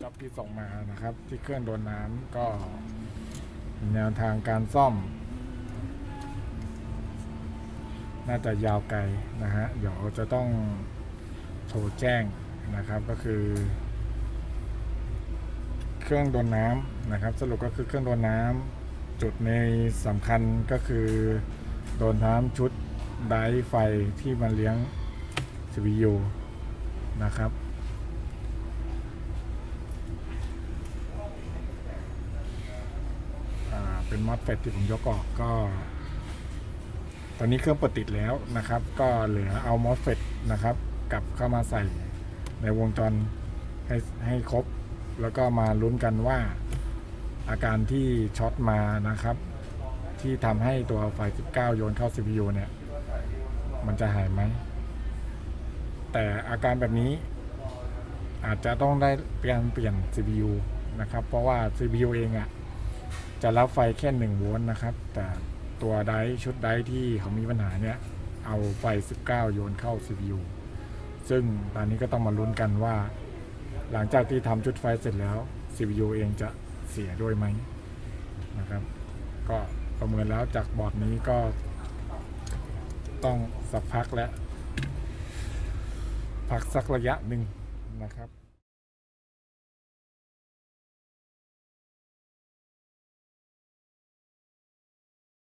จ็อบที่ส่งมานะครับ ที่เครื่องโดนน้ำก็แนวทางการซ่อม น่าจะยาวไกลนะฮะเดี๋ยวจะต้องโทรแจ้งนะครับก็คือ เครื่องโดนน้ำนะครับ สรุปก็คือเครื่องโดนน้ำจุดในสำคัญก็คือโดนน้ำชุดไดไฟที่มันเลี้ยง CPU นะครับ อ่า เป็นมอสเฟตที่ผมยกออกก็ ตอนนี้เครื่องเปิดติดแล้วนะครับ ก็เหลือเอามอสเฟตนะครับ กลับเข้ามาใส่ในวงจรให้ให้ครบ แล้วก็มาลุ้นกันว่าอาการที่ช็อตมานะครับ ที่ทำให้ตัวไฟ 19 โยนเข้า CPU เนี่ย มันจะหายไหม แต่อาการแบบนี้อาจจะต้องได้เปลี่ยนเปลี่ยน CPU นะครับ เพราะว่า CPU เองอะ่ะ จะรับไฟแค่1โวลต์นะครับ แต่ตัวไดชุดไดที่เขามีปัญหาเนี่ย เอาไฟ 19 โยนเข้า CPU ซึ่งตอนนี้ก็ต้องมาลุ้นกันว่า หลังจากที่ทำชุดไฟเสร็จแล้ว CPU เองจะเสียด้วยไหมนะครับ ก็ประเมินแล้วจากบอร์ดนี้ก็ต้องสักพักและพักสักระยะหนึ่งนะครับ